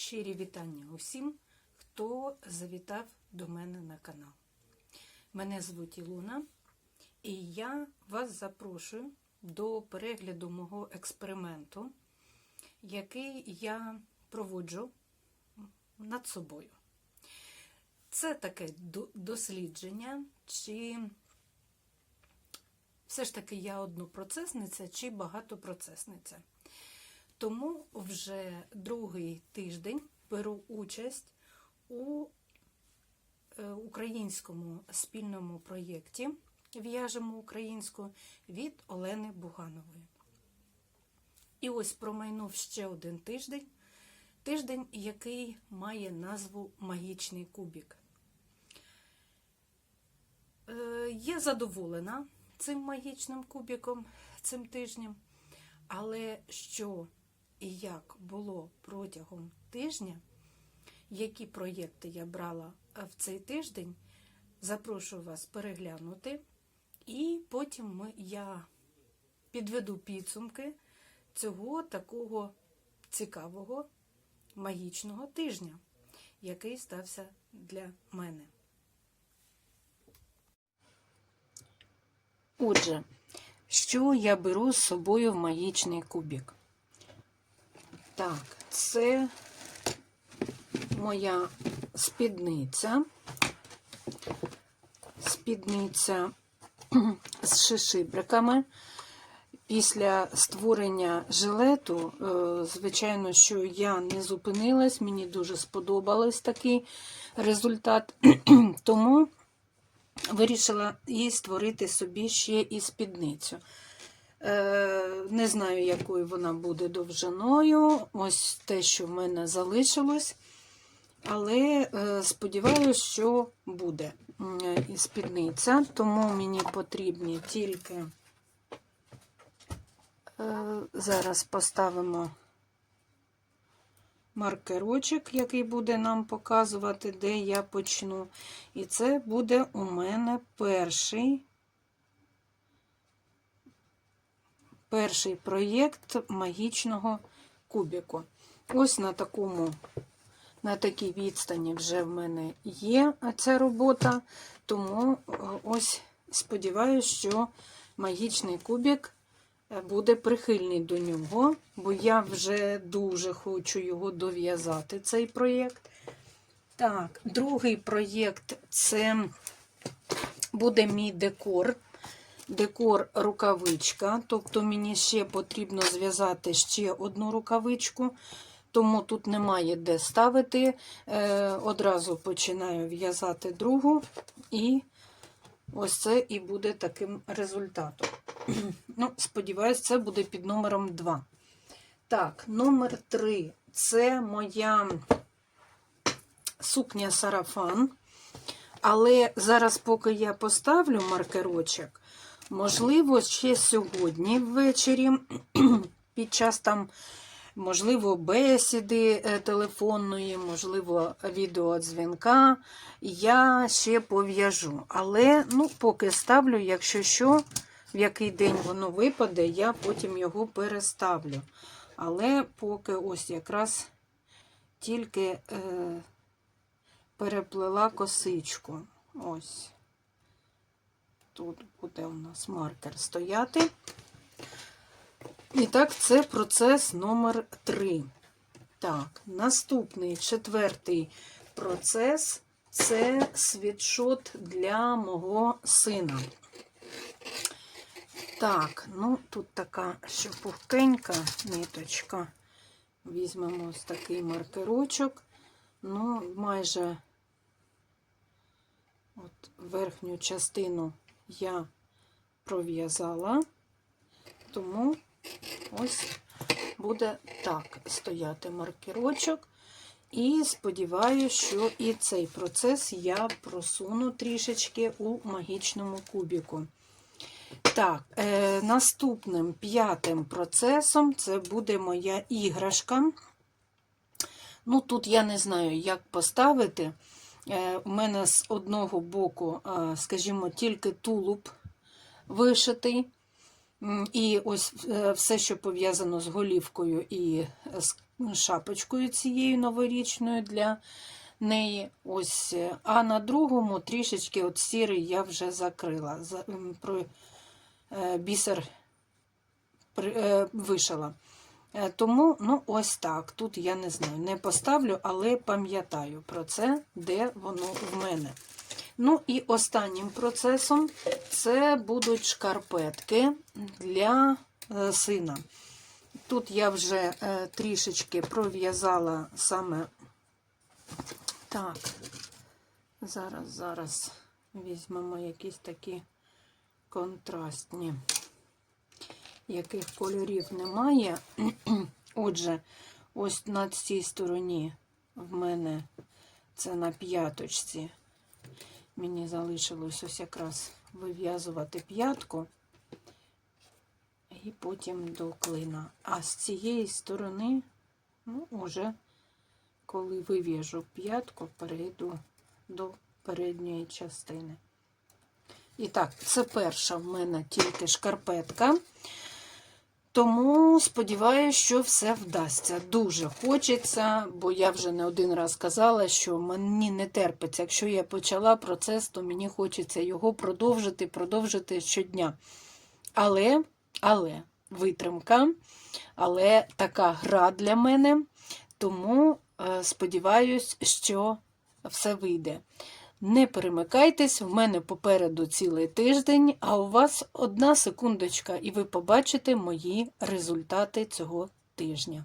Щирі вітання усім, хто завітав до мене на канал. Мене звуть Ілона, і я вас запрошую до перегляду мого експерименту, який я проводжу над собою. Це таке дослідження, чи все ж таки я однопроцесниця, чи багатопроцесниця. Тому вже другий тиждень беру участь у е, українському спільному проєкті В'яжемо українську від Олени Буганової. І ось промайнув ще один тиждень. Тиждень, який має назву Магічний кубік. Е, Я задоволена цим магічним кубіком цим тижнем, але що і як було протягом тижня, які проєкти я брала в цей тиждень, запрошую вас переглянути, і потім я підведу підсумки цього такого цікавого магічного тижня, який стався для мене. Отже, що я беру з собою в магічний кубік? Так, це моя спідниця. Спідниця з шишибриками. Після створення жилету, е, звичайно, що я не зупинилась, мені дуже сподобалось такий результат. Тому вирішила і створити собі ще і спідницю. Е, Не знаю, якою вона буде довжиною. Ось те, що в мене залишилось. Але е, сподіваюся, що буде спідниця, тому мені потрібні тільки. Е, Зараз поставимо маркерочок, який буде нам показувати, де я почну. І це буде у мене перший перший проєкт магічного кубіку. Ось на такому, на такій відстані вже в мене є ця робота, тому е, ось сподіваюся, що магічний кубік е, буде прихильний до нього, бо я вже дуже хочу його дов'язати, цей проєкт. Так, другий проєкт це буде мій декор. Декор рукавичка, тобто мені ще потрібно зв'язати ще одну рукавичку, тому тут немає де ставити. Е, Одразу починаю в'язати другу, і ось це і буде таким результатом. Ну, Сподіваюсь, це буде під номером 2. Так, номер 3 це моя сукня сарафан. Але зараз, поки я поставлю маркерочок, можливо, ще сьогодні ввечері, під час там, можливо, бесіди е, телефонної, можливо, відеодзвінка, я ще пов'яжу. Але, ну, поки ставлю, якщо що, в який день воно випаде, я потім його переставлю. Але поки ось якраз тільки. Е, переплела косичку. Ось. Тут буде у нас маркер стояти. І так, це процес номер 3. Так, наступний четвертий процес це світшот для мого сина. Так, ну тут така ще пухкенька ниточка. Візьмемо ось такий маркерочок. Ну, майже От верхню частину я пров'язала, тому ось буде так стояти маркерочок. І сподіваюся, що і цей процес я просуну трішечки у магічному кубіку. Так, е, наступним п'ятим процесом це буде моя іграшка. Ну, тут я не знаю, як поставити. Е, У мене з одного боку, е, скажімо, тільки тулуб вишитий. І ось е, все, що пов'язано з голівкою і з шапочкою цією новорічною для неї. Ось, а на другому трішечки от сірий я вже закрила. Бісер вишила. Е, Тому, ну, ось так. Тут я не знаю, не поставлю, але пам'ятаю про це, де воно в мене. Ну і останнім процесом це будуть шкарпетки для е, сина. Тут я вже е, трішечки пров'язала саме так. Зараз, зараз візьмемо якісь такі контрастні, яких кольорів немає. Отже, ось на цій стороні в мене це на п'яточці. Мені залишилось ось якраз вив'язувати п'ятку і потім до клина. А з цієї сторони, ну, уже коли вив'яжу п'ятку, перейду до передньої частини. І так, це перша в мене тільки шкарпетка. Тому сподіваюся, що все вдасться. Дуже хочеться, бо я вже не один раз казала, що мені не терпиться. Якщо я почала процес, то мені хочеться його продовжити, продовжити щодня. Але, але, витримка, але така гра для мене. Тому е, сподіваюсь, що все вийде. Не перемикайтесь, в мене попереду цілий тиждень, а у вас одна секундочка, і ви побачите мої результати цього тижня.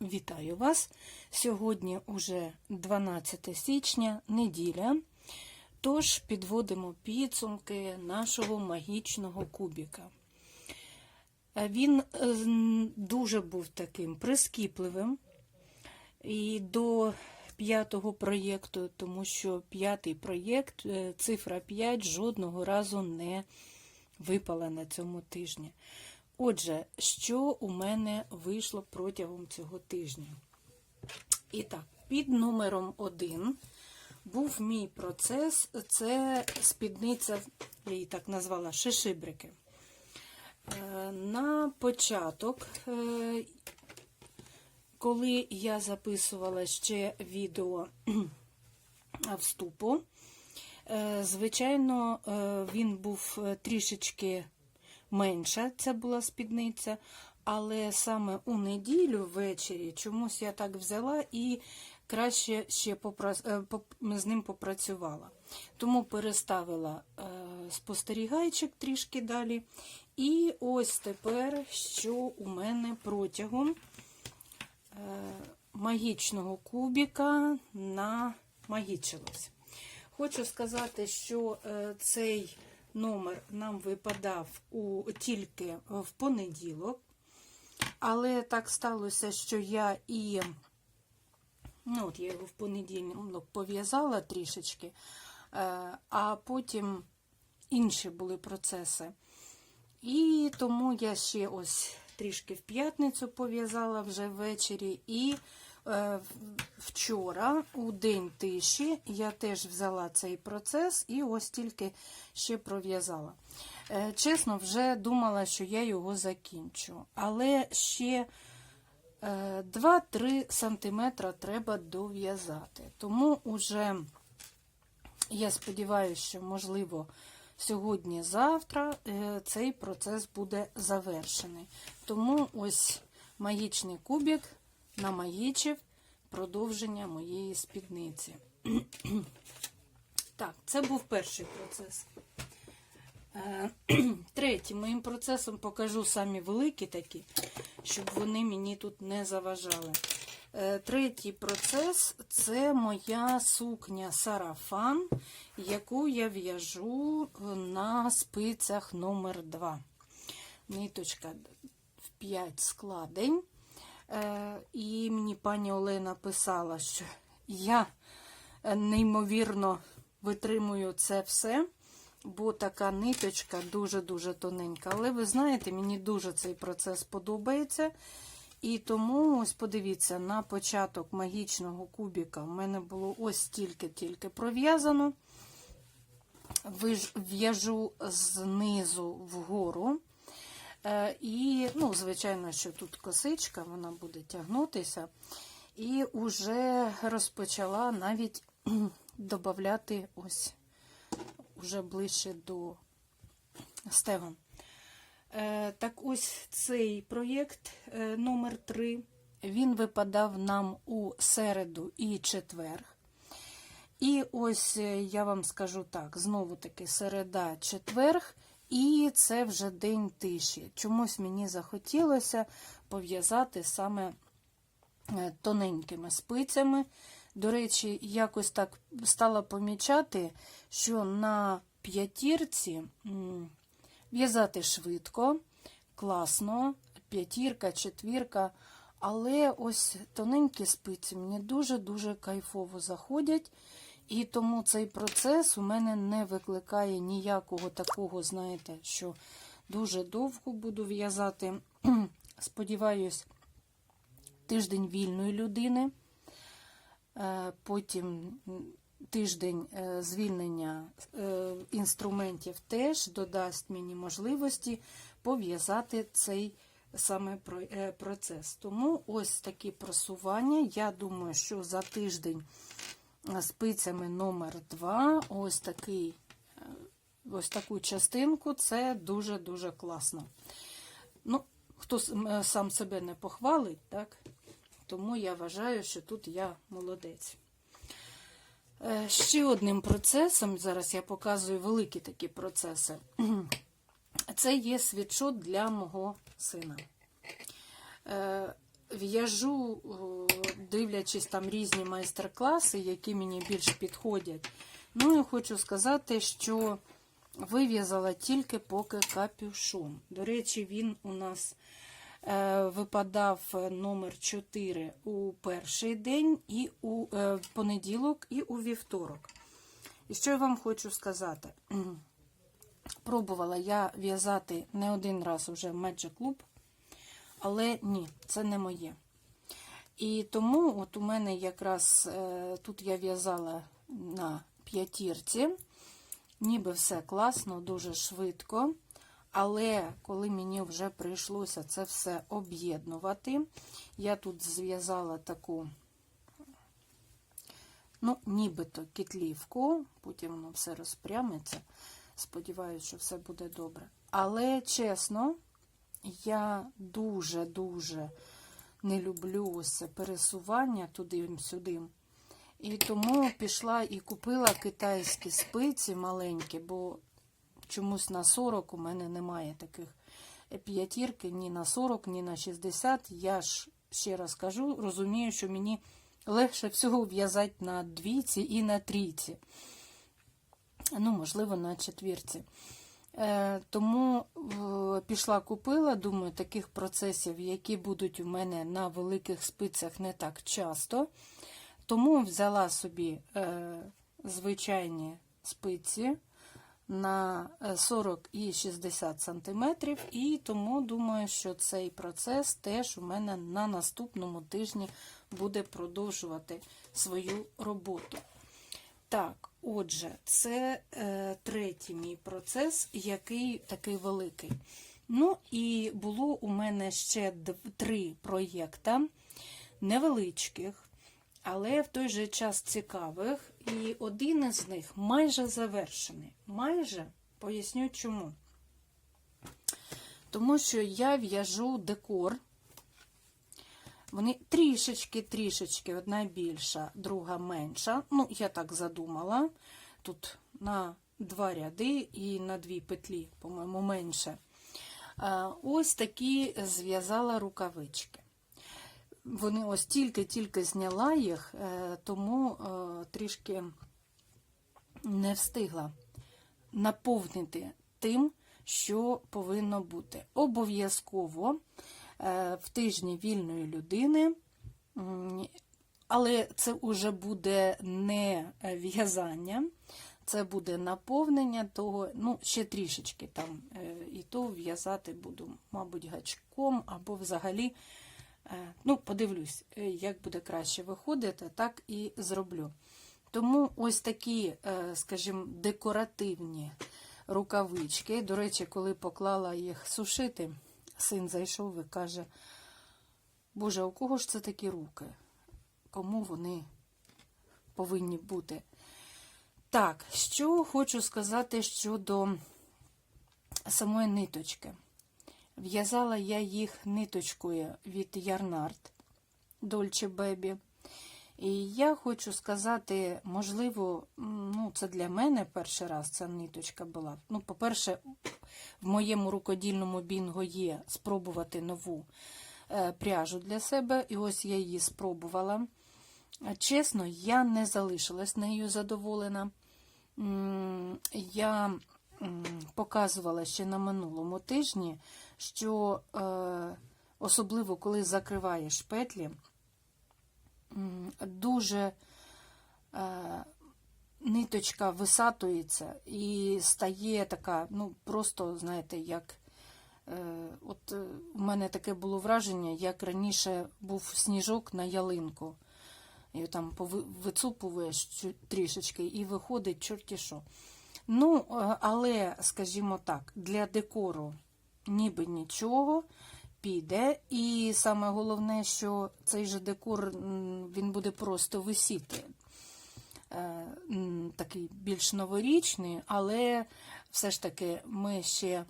Вітаю вас! Сьогодні уже 12 січня, неділя. Тож підводимо підсумки нашого магічного кубіка. Він е, дуже був таким прискіпливим і до п'ятого проєкту, тому що п'ятий проєкт, е, цифра 5, жодного разу не випала на цьому тижні. Отже, що у мене вийшло протягом цього тижня? І так, під номером 1 був мій процес, це спідниця, я її так назвала, шишибрики. Е, На початок, е, коли я записувала ще відео вступу, е, звичайно, е, він був е, трішечки менша, це була спідниця, але саме у неділю ввечері чомусь я так взяла і краще ще з ним попрацювала. Тому переставила спостерігайчик трішки далі. І ось тепер, що у мене протягом магічного кубіка намагічилось. Хочу сказати, що е, цей номер нам випадав у, тільки в понеділок, але так сталося, що я і ну, от я його в понеділок пов'язала трішечки, е, а потім інші були процеси. І тому я ще ось трішки в п'ятницю пов'язала вже ввечері. І е, вчора, у день тиші, я теж взяла цей процес і ось тільки ще пров'язала. Е, чесно, вже думала, що я його закінчу. Але ще е, 2-3 см треба дов'язати. Тому уже я сподіваюся, що можливо. Сьогодні-завтра е, цей процес буде завершений. Тому ось магічний кубик намагічив продовження моєї спідниці. Так, це був перший процес. Е, Третім моїм процесом покажу самі великі такі, щоб вони мені тут не заважали. Е, Третій процес це моя сукня сарафан, яку я в'яжу на спицях номер 2 Ниточка в 5 складень. Е, І мені пані Олена писала, що я неймовірно витримую це все, бо така ниточка дуже-дуже тоненька. Але ви знаєте, мені дуже цей процес подобається. І тому, ось подивіться, на початок магічного кубіка в мене було ось тільки-тільки пров'язано. В'яжу знизу вгору. Е, І, ну, звичайно, що тут косичка, вона буде тягнутися. І вже розпочала навіть додати ось уже ближче до стегон. Е, Так ось цей проєкт е, номер 3 він випадав нам у середу і четвер. І ось е, я вам скажу так: знову таки середа, четверг, і це вже день тиші. Чомусь мені захотілося пов'язати саме тоненькими спицями. До речі, якось так стала помічати, що на п'ятірці в'язати швидко, класно, п'ятірка, четвірка. Але ось тоненькі спиці мені дуже-дуже кайфово заходять. І тому цей процес у мене не викликає ніякого такого, знаєте, що дуже довго буду в'язати. Сподіваюсь, тиждень вільної людини. Е, Потім тиждень е, звільнення е, інструментів теж додасть мені можливості пов'язати цей саме е, процес. Тому ось такі просування. Я думаю, що за тиждень спицями номер 2 ось такий. Ось таку частинку це дуже-дуже класно. Ну, хто сам себе не похвалить, так? Тому я вважаю, що тут я молодець. Е, Ще одним процесом, зараз я показую великі такі процеси. Це є світшот для мого сина. Е, В'яжу, дивлячись там різні майстер-класи, які мені більш підходять. Ну і хочу сказати, що вив'язала тільки поки капюшон. До речі, він у нас випадав е, номер 4 у перший день, і у е, понеділок, і у вівторок. І що я вам хочу сказати? Пробувала я в'язати не один раз уже Magic Club, але ні, це не моє. І тому от у мене якраз е, тут я в'язала на п'ятірці, ніби все класно, дуже швидко. Але коли мені вже прийшлося це все об'єднувати, я тут зв'язала таку, ну, нібито кітлівку, потім воно все розпрямиться. Сподіваюся, що все буде добре. Але чесно, я дуже-дуже не люблю це пересування туди-сюди. І тому пішла і купила китайські спиці маленькі, бо чомусь на 40 у мене немає таких п'ятірки ні на 40, ні на 60. Я ж ще раз кажу, розумію, що мені легше всього в'язати на двійці і на трійці. Ну, можливо, на четвірці. Е, тому е, пішла купила, думаю, таких процесів, які будуть у мене на великих спицях не так часто. Тому взяла собі е, звичайні спиці на е, 40 і 60 см, і тому думаю, що цей процес теж у мене на наступному тижні буде продовжувати свою роботу. Так, отже, це е, третій мій процес, який такий великий. Ну, і було у мене ще три проєкта невеличких, але в той же час цікавих. І один із них майже завершений. Майже поясню чому. Тому що я в'яжу декор. Вони трішечки-трішечки, одна більша, друга менша. Ну, я так задумала. Тут на два ряди і на дві петлі, по-моєму, менше. Ось такі зв'язала рукавички. Вони ось тільки-тільки зняла їх, е, тому е, трішки не встигла наповнити тим, що повинно бути. Обов'язково е, в тижні вільної людини, але це вже буде не в'язання, це буде наповнення того, ну, ще трішечки там, і то в'язати буду, мабуть, гачком або взагалі. Е, Ну, подивлюсь, е, як буде краще виходити, так і зроблю. Тому ось такі, е, скажімо, декоративні рукавички. До речі, коли поклала їх сушити, син зайшов і каже, Боже, у кого ж це такі руки? Кому вони повинні бути? Так, що хочу сказати щодо самої ниточки. В'язала я їх ниточкою від Ярнард Dolce Baby. І я хочу сказати, можливо, ну, це для мене перший раз ця ниточка була. Ну, по-перше, в моєму рукодільному бінго є спробувати нову е, пряжу для себе, і ось я її спробувала. Чесно, я не залишилась нею задоволена. Я показувала ще на минулому тижні, що е, особливо коли закриваєш петлі, дуже е, ниточка висатується і стає така, ну, просто, знаєте, як. е, От в мене таке було враження, як раніше був сніжок на ялинку. І там вицупуєш трішечки і виходить чорті що. Ну, але, скажімо так, для декору ніби нічого піде. І саме головне, що цей же декор він буде просто висіти. Е, Такий більш новорічний, але все ж таки ми ще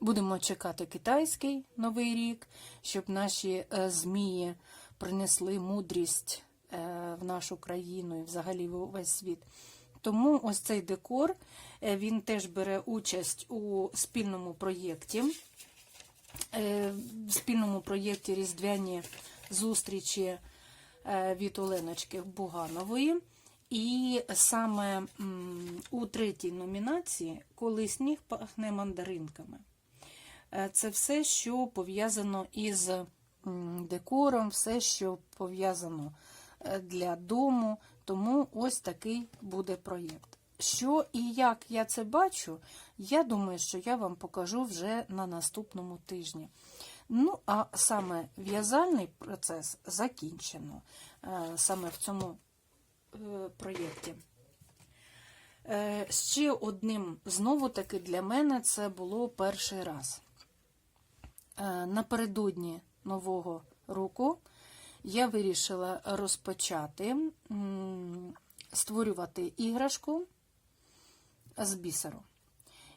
будемо чекати китайський новий рік, щоб наші е, змії принесли мудрість е, в нашу країну і взагалі в увесь світ. Тому ось цей декор е, він теж бере участь у спільному проєкті. Е, В спільному проєкті Різдвяні зустрічі е, від Оленочки Буганової. І саме у третій номінації Коли сніг пахне мандаринками. Це все, що пов'язано із декором, все, що пов'язано для дому. Тому ось такий буде проєкт. Що і як я це бачу, я думаю, що я вам покажу вже на наступному тижні. Ну, а саме в'язальний процес закінчено е, саме в цьому е, проєкті. Е, Ще одним, знову таки, для мене це було перший раз. Е, Напередодні Нового року я вирішила розпочати створювати іграшку з бісеру.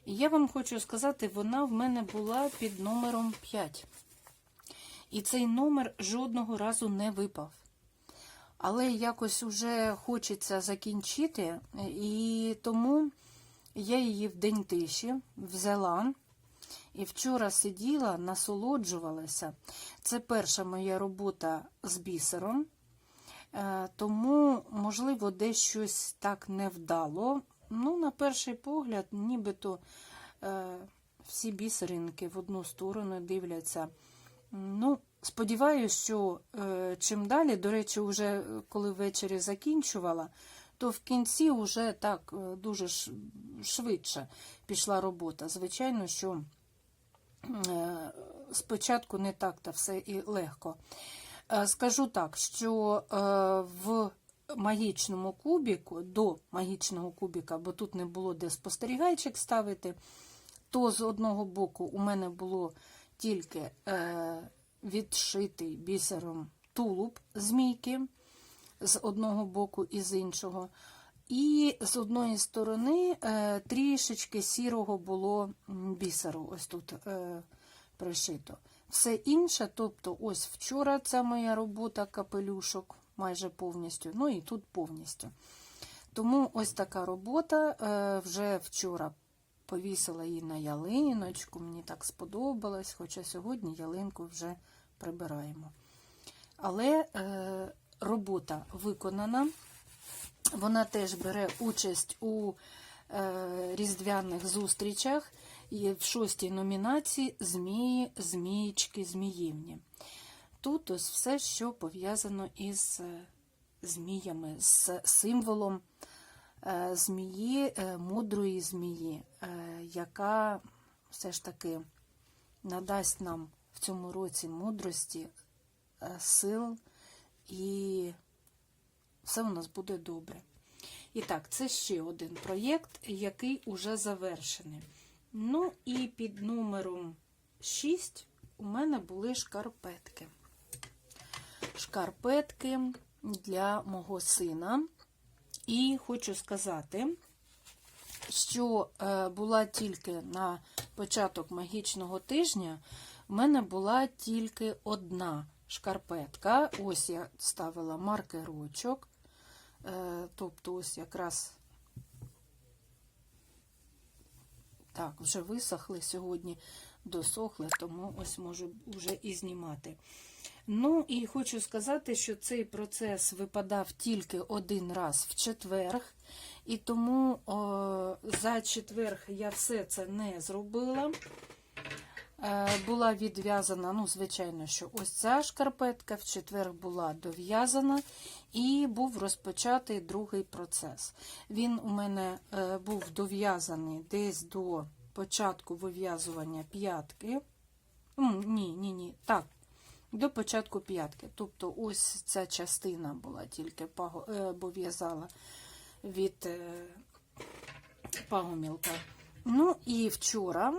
І я вам хочу сказати, вона в мене була під номером 5. І цей номер жодного разу не випав. Але якось вже хочеться закінчити, і тому я її в день тиші взяла. І вчора сиділа, насолоджувалася. Це перша моя робота з бісером, Е, тому, можливо, десь щось так не вдало. Ну, на перший погляд, нібито е, всі бісеринки в одну сторону дивляться. Ну, сподіваюся, що е, чим далі, до речі, вже коли ввечері закінчувала, то в кінці вже так дуже швидше пішла робота. Звичайно, що спочатку не так та все і легко. Е, Скажу так, що е, в магічному кубіку, до магічного кубіка, бо тут не було де спостерігайчик ставити, то з одного боку у мене було тільки е, відшитий бісером тулуб змійки з одного боку і з іншого. І з одної сторони е, трішечки сірого було бісеру, ось тут е, пришито. Все інше, тобто, ось вчора ця моя робота капелюшок майже повністю, ну і тут повністю. Тому ось така робота. е, Вже вчора повісила її на ялиночку, мені так сподобалось, хоча сьогодні ялинку вже прибираємо. Але робота виконана. Вона теж бере участь у е, різдвяних зустрічах і в шостій номінації Змії, Змієчки, Зміївні. Тут ось все, що пов'язано із е, зміями, з символом е, змії, мудрої змії, яка все ж таки надасть нам в цьому році мудрості, сил і все у нас буде добре. І так, це ще один проєкт, який уже завершений. Ну і під номером 6 у мене були шкарпетки. Шкарпетки для мого сина. І хочу сказати, що е, була тільки на початок магічного тижня, в мене була тільки одна шкарпетка. Ось я ставила маркерочок. Е, тобто, ось якраз так, вже висохли сьогодні, досохли, тому ось можу вже і знімати. Ну і хочу сказати, що цей процес випадав тільки один раз в четверг, і тому о, за четверг я все це не зробила. Е, була відв'язана, ну, звичайно, що ось ця шкарпетка в четвер була дов'язана, і був розпочатий другий процес. Він у мене е, був дов'язаний десь до початку вив'язування п'ятки. Ні, ні, ні. Так, до початку п'ятки. Тобто ось ця частина була тільки паго, е, від пагомілка. Ну і вчора,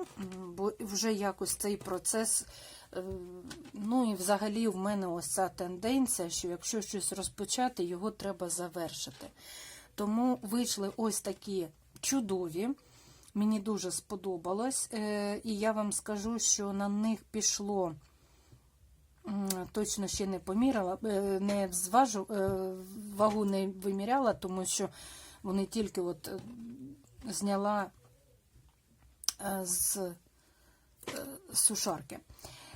бо вже якось цей процес, е, ну і взагалі в мене ось ця тенденція, що якщо щось розпочати, його треба завершити. Тому вийшли ось такі чудові. Мені дуже сподобалось, е, і я вам скажу, що на них пішло. Точно ще не поміряла, е, не зважу, вагу не виміряла, тому що вони тільки от зняла з е, сушарки.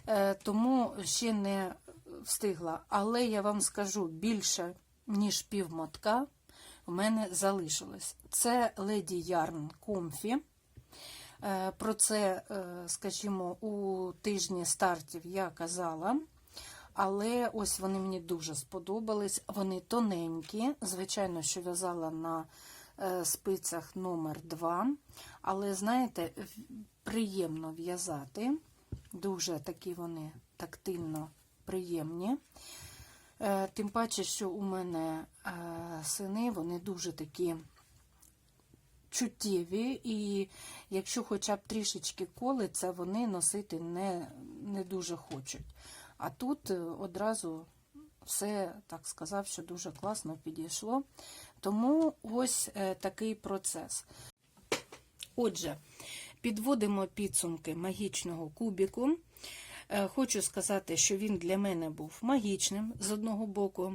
Е, Тому ще не встигла. Але я вам скажу більше, ніж півмотка в мене залишилось. Це Леді Ярн Комфі. Е, Про це, е, скажімо, у тижні стартів я казала. Але ось вони мені дуже сподобались. Вони тоненькі. Звичайно, що в'язала на е, спицях номер 2 Але, знаєте, приємно в'язати. Дуже такі вони тактильно приємні. Е, Тим паче, що у мене е, сини, вони дуже такі чуттєві, і якщо хоча б трішечки колиться, вони носити не, не дуже хочуть. А тут е, одразу все, так сказав, що дуже класно підійшло. Тому ось е, такий процес. Отже, підводимо підсумки магічного кубіку. Е, Хочу сказати, що він для мене був магічним з одного боку.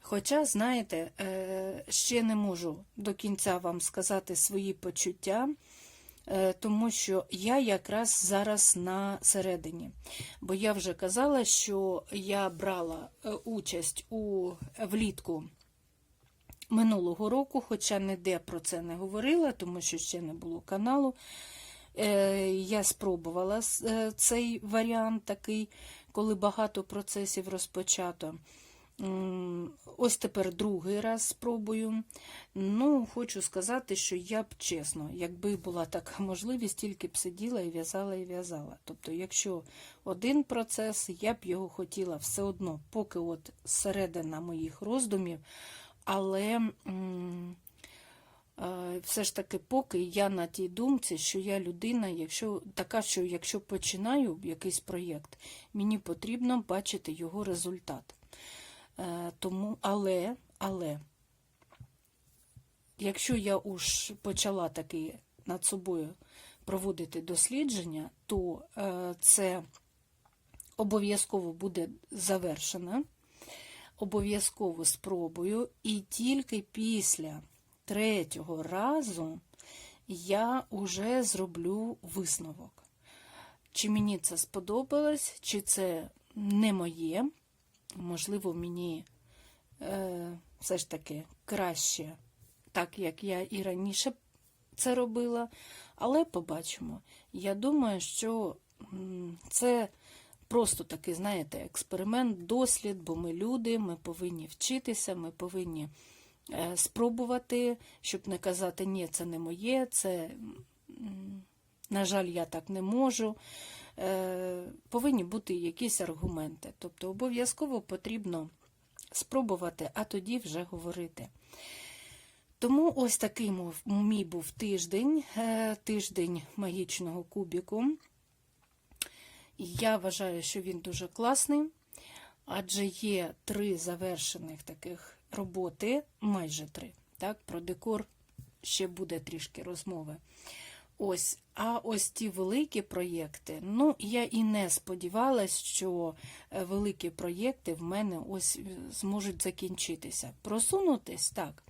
Хоча, знаєте, е, ще не можу до кінця вам сказати свої почуття, тому що я якраз зараз на середині. Бо я вже казала, що я брала участь у влітку минулого року, хоча ніде про це не говорила, тому що ще не було каналу. Е, Я спробувала е, цей варіант такий, коли багато процесів розпочато. Ось тепер другий раз спробую. Ну, хочу сказати, що я б чесно, якби була така можливість, тільки б сиділа і в'язала і в'язала. Тобто, якщо один процес, я б його хотіла все одно, поки от середина моїх роздумів, але е, все ж таки, поки я на тій думці, що я людина, якщо така, що якщо починаю якийсь проєкт, мені потрібно бачити його результат. Е, Тому, але, але, якщо я уж почала таки над собою проводити дослідження, то е, це обов'язково буде завершено, обов'язково спробую, і тільки після третього разу я вже зроблю висновок. Чи мені це сподобалось, чи це не моє. Можливо, мені е, все ж таки краще, так як я і раніше це робила. Але побачимо. Я думаю, що це просто такий, знаєте, експеримент, дослід, бо ми люди, ми повинні вчитися, ми повинні е, спробувати, щоб не казати, ні, це не моє, це, на жаль, я так не можу. Е, Повинні бути якісь аргументи. Тобто обов'язково потрібно спробувати, а тоді вже говорити. Тому ось такий мій був тиждень, е, тиждень магічного кубіку. Я вважаю, що він дуже класний, адже є три завершених таких роботи, майже три. Так, про декор ще буде трішки розмови. Ось, а ось ті великі проєкти. Ну, я і не сподівалась, що е, великі проєкти в мене ось е, зможуть закінчитися. Просунутись так.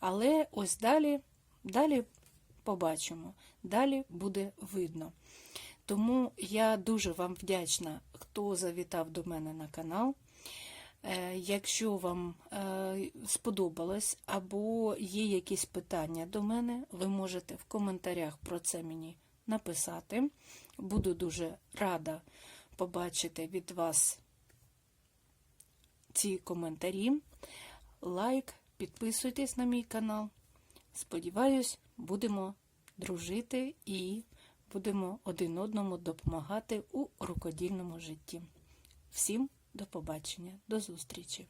Але ось далі, далі побачимо, далі буде видно. Тому я дуже вам вдячна, хто завітав до мене на канал. Е, Якщо вам е, сподобалось або є якісь питання до мене, ви можете в коментарях про це мені написати. Буду дуже рада побачити від вас ці коментарі. Лайк, підписуйтесь на мій канал. Сподіваюсь, будемо дружити і будемо один одному допомагати у рукодільному житті. Всім до побачення, до зустрічі!